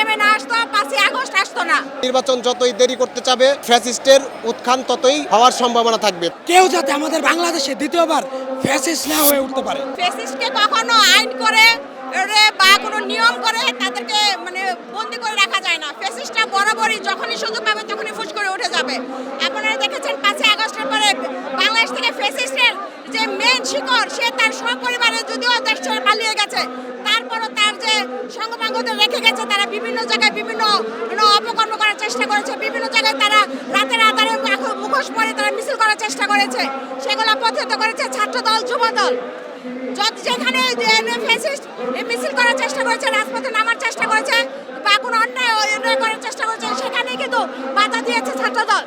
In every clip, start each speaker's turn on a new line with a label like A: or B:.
A: নেমে না আসতো পাঁচই আগস্ট আসতো না।
B: নির্বাচন যতই দেরি করতে চাবে ফ্যাসিস্টের উত্থান ততই হওয়ার সম্ভাবনা থাকবে।
C: কেউ যাতে আমাদের বাংলাদেশে দ্বিতীয়বার ফ্যাসিস্ট না হয়ে উঠতে পারে।
A: ফেসিস্টকে কখনো আইন করে বা কোনো নিয়ম করে তাদেরকে মানে বন্দি করে রাখা যায় না। ফেসিস্টটা বরাবরই যখনই সুযোগ পাবে তখনই ফুস করে উঠে যাবে। আপনারা দেখেছেন পাঁচই আগস্টের পরে বাংলাদেশ থেকে ফেসিস্টের যে মেন শিকড় সে তার সপরিবারে যদিও দেশ ছেড়ে পালিয়ে গেছে সঙ্গপাঙ্গদের রেখে গেছে, তারা বিভিন্ন জায়গায় বিভিন্ন অপকর্ম করার চেষ্টা করেছে, বিভিন্ন জায়গায় তারা রাতের আধারে মুখ- মুখোশ পরে তারা মিছিল করার চেষ্টা করেছে, সেগুলো প্রতিহত করেছে ছাত্র দল, যুব দল। যেখানে মিছিল করার চেষ্টা করেছে, রাজপথে নামার চেষ্টা করেছে, বা কোনো অন্যায় করার চেষ্টা করেছে সেখানে কিন্তু বাধা দিয়েছে ছাত্রদল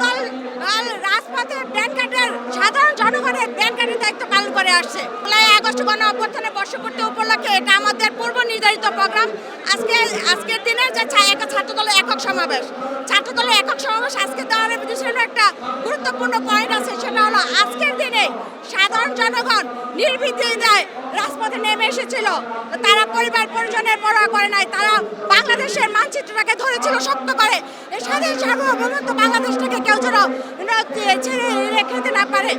A: দল। রাজপথে ব্যান কার্ডের সাধারণ জনগণের কার্ডের দায়িত্ব পালন করে আসছে। জুলাই আগস্ট গণ অভ্যর্থনের বর্ষপূর্তি উপলক্ষে এটা আমাদের পূর্ব নির্ধারিত প্রোগ্রাম। আজকে, আজকের দিনে যে ছা- ছাত্রদলের একক সমাবেশ। ছাত্রদলের একক সমাবেশ আজকে দেওয়ার পিছনে একটা গুরুত্বপূর্ণ পয়েন্ট আছে, সেটা হলো আজকের দিনে সাধারণ জনগণ নির্বিঘ্নে রাজপথে নেমে এসেছিল। তারা পরিবার পরিজনের পরোয়া করে নাই, তারা বাংলাদেশের মানচিত্রটাকে ধরেছিল শক্ত করে। এই স্বাধীন সার্বভৌমত্ব বাংলাদেশটাকে কেউ যেন রেখে দিতে না পারে।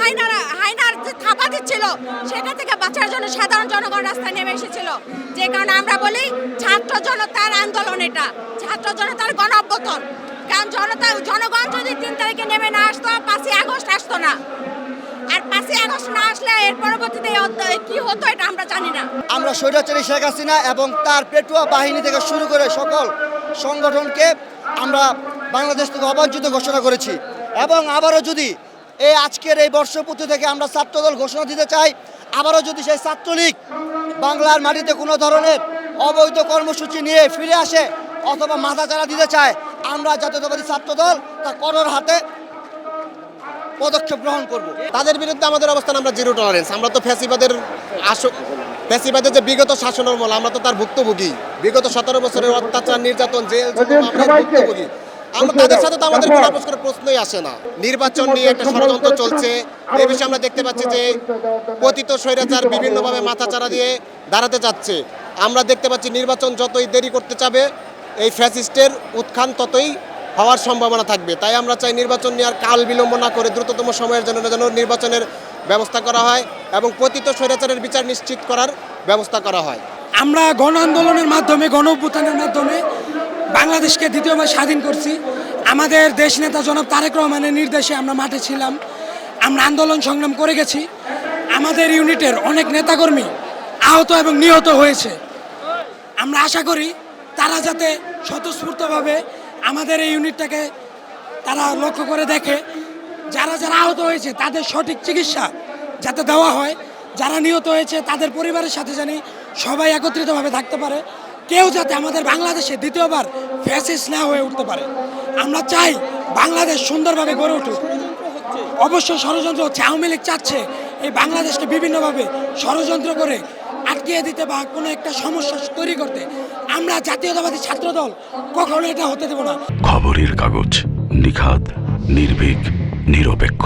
A: হাইনারা হাইনার যে থাপা দিচ্ছিল সেটা থেকে বাঁচার জন্য সাধারণ জনগণ রাস্তায় নেমে এসেছিল। যে কারণে আমরা বলি, ছাত্র জনতার আন্দোলন এটা। ছাত্র জনতার গণ কারণ জনতা, জনগণ যদি তিন তারিখে নেমে না আসতো, পাঁচই আগস্ট আসতো না। আর পাঁচই আগস্ট না আসলে এর পরবর্তীতে কি হতো এটা আমরা জানি না।
D: আমরা স্বৈরাচারী শেখ হাসিনা এবং তার পেটুয়া বাহিনী থেকে শুরু করে সকল সংগঠনকে আমরা বাংলাদেশ থেকে অবাঞ্ছিত ঘোষণা করেছি। এবং আবারও যদি এই আজকের এই বর্ষপূর্তি থেকে আমরা ছাত্রদল ঘোষণা দিতে চাই। আবারও যদি সেই ছাত্রলীগ বাংলার মাটিতে কোনো ধরনের অবৈধ কর্মসূচি নিয়ে ফিরে আসে অথবা মাথা চারা দিতে চায়, আমরা জাতীয়তাবাদী ছাত্রদল তা করার হাতে পদক্ষেপ গ্রহণ করব।
B: তাদের বিরুদ্ধে আমাদের অবস্থান আমরা জিরো টলারেন্স আমরা তো ফ্যাসিবাদের আসো ফ্যাসিবাদের যে বিগত শাসনের মল, আমরা তো তার ভুক্তভোগী। বিগত সতেরো বছরের অত্যাচার, নির্যাতন, জেল আমরা ভুক্তভোগী। আমরা তাদের সাথে তো আমাদের কোনো আপোষ করার প্রশ্নই আসে না। নির্বাচন নিয়ে একটা ষড়যন্ত্র চলছে। এই বিষয়ে আমরা দেখতে পাচ্ছি যে পতিত স্বৈরাচার বিভিন্নভাবে মাথাচাড়া দিয়ে দাঁড়াতে চাচ্ছে আমরা দেখতে পাচ্ছি নির্বাচন যতই দেরি করতে চাবে এই ফ্যাসিস্টের উত্থান ততই হওয়ার সম্ভাবনা থাকবে। তাই আমরা চাই নির্বাচন নিয়ে আর কাল বিলম্ব না করে দ্রুততম সময়ের জন্য যেন নির্বাচনের ব্যবস্থা করা হয় এবং পতিত স্বৈরাচারের বিচার নিশ্চিত করার ব্যবস্থা করা হয়।
C: আমরা গণ আন্দোলনের মাধ্যমে গণ অভ্যুত্থানের মাধ্যমে বাংলাদেশকে দ্বিতীয়বার স্বাধীন করছি। আমাদের দেশ নেতা জনাব তারেক রহমানের নির্দেশে আমরা মাঠে ছিলাম। আমরা আন্দোলন সংগ্রাম করে গেছি। আমাদের ইউনিটের অনেক নেতাকর্মী আহত এবং নিহত হয়েছে। আমরা আশা করি তারা যাতে স্বতঃস্ফূর্তভাবে আমাদের এই ইউনিটটাকে তারা লক্ষ্য করে দেখে, যারা যারা আহত হয়েছে তাদের সঠিক চিকিৎসা যাতে দেওয়া হয়, যারা নিহত হয়েছে তাদের পরিবারের সাথে জানি সবাই একত্রিতভাবে থাকতে পারে। কেউ যাতে আমাদের বাংলাদেশে দ্বিতীয়বার ফ্যাসিস না হয়ে উঠতে পারে। আমরা চাই বাংলাদেশ সুন্দরভাবে গড়ে উঠুক। অবশ্যই ষড়যন্ত্র হচ্ছে, আওয়ামী লীগ চাচ্ছে এই বাংলাদেশকে বিভিন্নভাবে ষড়যন্ত্র করে আটকিয়ে দিতে বা কোনো একটা সমস্যা তৈরি করতে। আমরা জাতীয়তাবাদী ছাত্রদল কখনো এটা হতে দেব না।
E: খবরের কাগজ নিখাদ, নির্ভীক, নিরপেক্ষ।